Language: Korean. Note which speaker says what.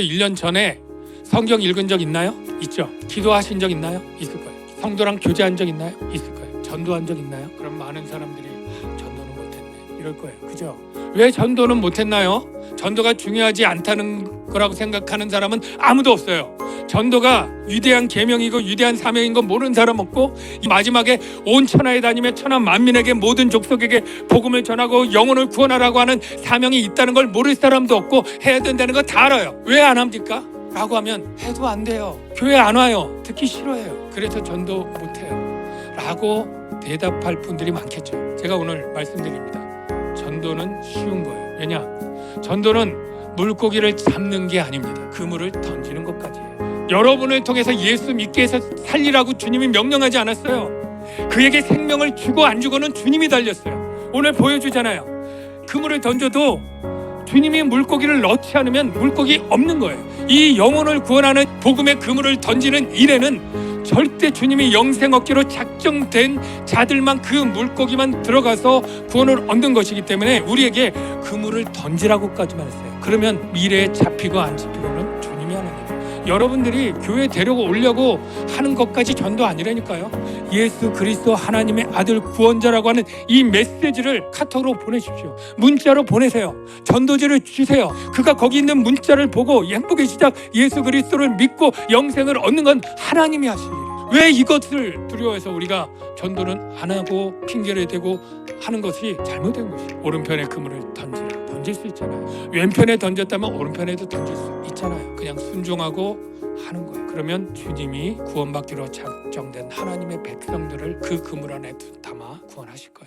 Speaker 1: 1년 전에 성경 읽은 적 있나요? 있죠. 기도하신 적 있나요? 있을 거예요. 성도랑 교제한 적 있나요? 있을 거예요. 전도한 적 있나요? 그럼 많은 사람들이 아, 전도는 못했네 이럴 거예요. 그죠? 왜 전도는 못했나요? 전도가 중요하지 않다는 거라고 생각하는 사람은 아무도 없어요. 전도가 위대한 계명이고 위대한 사명인 건 모르는 사람 없고 이 마지막에 온 천하에 다니며 천하 만민에게 모든 족속에게 복음을 전하고 영혼을 구원하라고 하는 사명이 있다는 걸 모를 사람도 없고 해야 된다는 거 다 알아요. 왜 안 합니까? 라고 하면 해도 안 돼요. 교회 안 와요. 듣기 싫어해요. 그래서 전도 못 해요. 라고 대답할 분들이 많겠죠. 제가 오늘 말씀드립니다. 전도는 쉬운 거예요. 왜냐? 전도는 물고기를 잡는 게 아닙니다. 그물을 던지는 것까지예요. 여러분을 통해서 예수 믿게 해서 살리라고 주님이 명령하지 않았어요. 그에게 생명을 주고 안 주고는 주님이 달렸어요. 오늘 보여주잖아요. 그물을 던져도 주님이 물고기를 넣지 않으면 물고기 없는 거예요. 이 영혼을 구원하는 복음의 그물을 던지는 일에는 절대 주님이 영생 얻기로 작정된 자들만 그 물고기만 들어가서 구원을 얻는 것이기 때문에 우리에게 그물을 던지라고까지만 했어요. 그러면 미래에 잡히고 안 잡히고 여러분들이 교회 데려고 오려고 하는 것까지 전도 아니라니까요. 예수 그리스도 하나님의 아들 구원자라고 하는 이 메시지를 카톡으로 보내십시오. 문자로 보내세요. 전도지를 주세요. 그가 거기 있는 문자를 보고 행복의 시작 예수 그리스도를 믿고 영생을 얻는 건 하나님이 하실 일이에요. 왜 이것을 두려워해서 우리가 전도는 안 하고 핑계를 대고 하는 것이 잘못된 것이에요. 오른편에 그물을 던지라. 던질 수 있잖아요. 왼편에 던졌다면 오른편에도 던질 수 있잖아요. 그냥 순종하고 하는 거예요. 그러면 주님이 구원받기로 작정된 하나님의 백성들을 그 그물 안에 담아 구원하실 거예요.